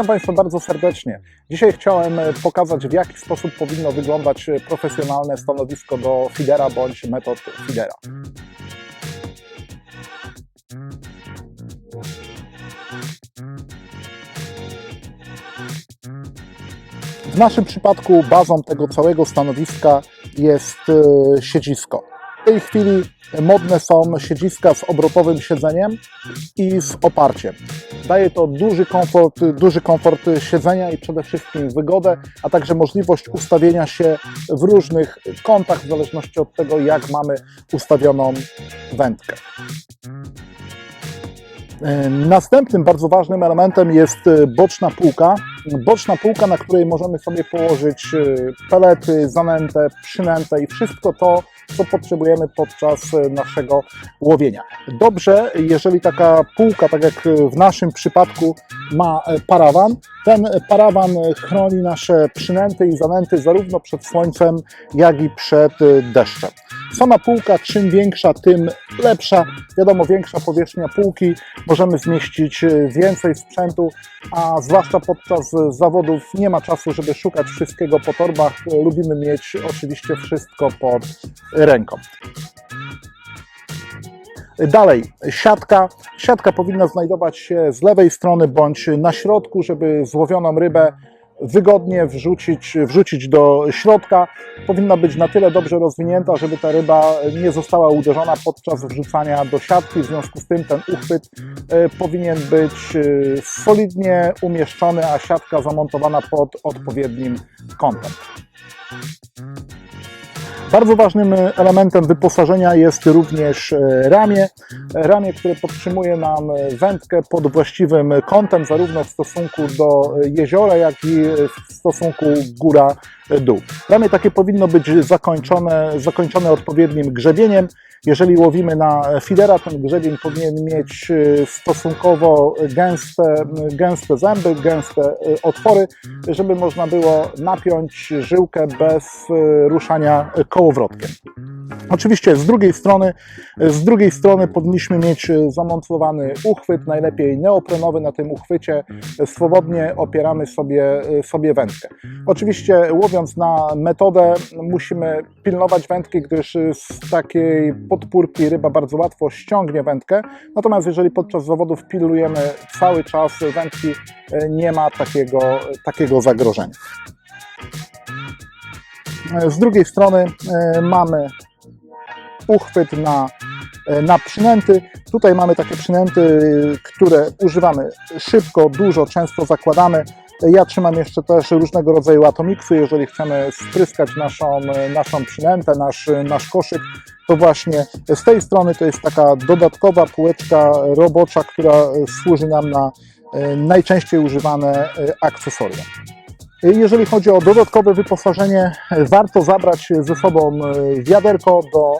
Witam Państwa bardzo serdecznie. Dzisiaj chciałem e, pokazać, w jaki sposób powinno wyglądać e, profesjonalne stanowisko do feedera bądź metod feedera. W naszym przypadku bazą tego całego stanowiska jest e, siedzisko. W tej chwili modne są siedziska z obrotowym siedzeniem i z oparciem. Daje to duży komfort, duży komfort siedzenia i przede wszystkim wygodę, a także możliwość ustawienia się w różnych kątach w zależności od tego, jak mamy ustawioną wędkę. Następnym bardzo ważnym elementem jest boczna półka. Boczna półka, na której możemy sobie położyć pelety, zanętę, przynętę i wszystko to, co potrzebujemy podczas naszego łowienia. Dobrze, jeżeli taka półka, tak jak w naszym przypadku, ma parawan. Ten parawan chroni nasze przynęty i zanęty zarówno przed słońcem, jak i przed deszczem. Sama półka, czym większa, tym lepsza. Wiadomo, większa powierzchnia półki, możemy zmieścić więcej sprzętu, a zwłaszcza podczas zawodów nie ma czasu, żeby szukać wszystkiego po torbach. Lubimy mieć oczywiście wszystko pod ręką. Dalej, siatka. Siatka powinna znajdować się z lewej strony bądź na środku, żeby złowioną rybę wygodnie wrzucić, wrzucić do środka. Powinna być na tyle dobrze rozwinięta, żeby ta ryba nie została uderzona podczas wrzucania do siatki. W związku z tym ten uchwyt e, powinien być e, solidnie umieszczony, a siatka zamontowana pod odpowiednim kątem. Bardzo ważnym elementem wyposażenia jest również ramię. Ramię, które podtrzymuje nam wędkę pod właściwym kątem, zarówno w stosunku do jeziora, jak i w stosunku góra-dół. Ramię takie powinno być zakończone, zakończone odpowiednim grzebieniem. Jeżeli łowimy na fidera, ten grzebień powinien mieć stosunkowo gęste, gęste zęby, gęste otwory, żeby można było napiąć żyłkę bez ruszania kołowrotkiem. Oczywiście z drugiej strony, z drugiej strony powinniśmy mieć zamontowany uchwyt, najlepiej neoprenowy na tym uchwycie. Swobodnie opieramy sobie, sobie wędkę. Oczywiście łowiąc na metodę musimy pilnować wędki, gdyż z takiej podpórki ryba bardzo łatwo ściągnie wędkę. Natomiast jeżeli podczas zawodów pilnujemy cały czas wędki, nie ma takiego, takiego zagrożenia. Z drugiej strony mamy uchwyt na, na przynęty. Tutaj mamy takie przynęty, które używamy szybko, dużo, często zakładamy. Ja trzymam jeszcze też różnego rodzaju atomiksy, jeżeli chcemy spryskać naszą, naszą przynętę, nasz, nasz koszyk, to właśnie z tej strony to jest taka dodatkowa półeczka robocza, która służy nam na najczęściej używane akcesoria. Jeżeli chodzi o dodatkowe wyposażenie, warto zabrać ze sobą wiaderko do,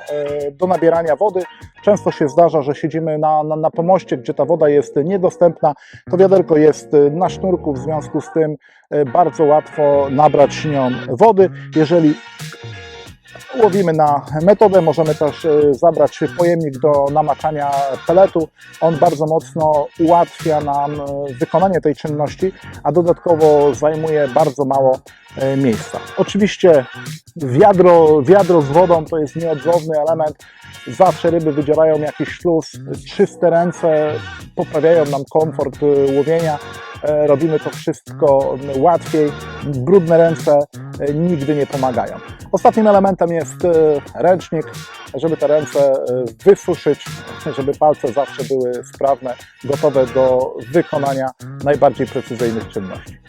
do nabierania wody. Często się zdarza, że siedzimy na, na, na pomoście, gdzie ta woda jest niedostępna. To wiaderko jest na sznurku, w związku z tym bardzo łatwo nabrać nią wody. Jeżeli łowimy na metodę, możemy też zabrać pojemnik do namaczania peletu. On bardzo mocno ułatwia nam wykonanie tej czynności, a dodatkowo zajmuje bardzo mało miejsca. Oczywiście wiadro, wiadro z wodą to jest nieodzowny element. Zawsze ryby wydzielają jakiś śluz. Czyste ręce poprawiają nam komfort łowienia. Robimy to wszystko łatwiej. Brudne ręce nigdy nie pomagają. Ostatnim elementem jest ręcznik, żeby te ręce wysuszyć, żeby palce zawsze były sprawne, gotowe do wykonania najbardziej precyzyjnych czynności.